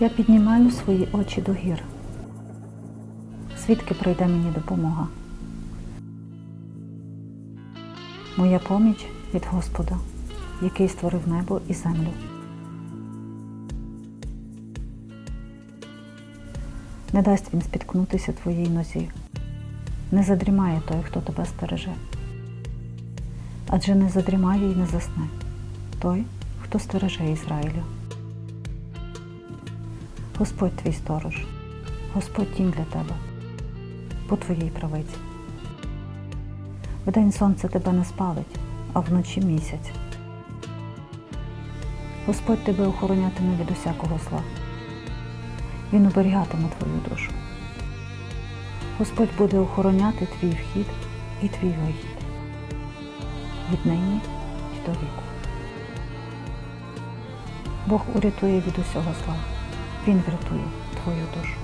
Я піднімаю свої очі до гір. Звідки прийде мені допомога? Моя поміч від Господа, який створив небо і землю. Не дасть він спіткнутися твоїй нозі. Не задрімає той, хто тебе стереже. Адже не задрімає і не засне той, хто стереже Ізраїля. Господь твій сторож, Господь тінь для тебе, по твоїй правиці. Вдень сонце тебе не спалить, а вночі місяць. Господь тебе охоронятиме від усякого зла. Він оберігатиме твою душу. Господь буде охороняти твій вхід і твій вихід віднині й до віку. Бог урятує від усього зла. Він врятує твою душу.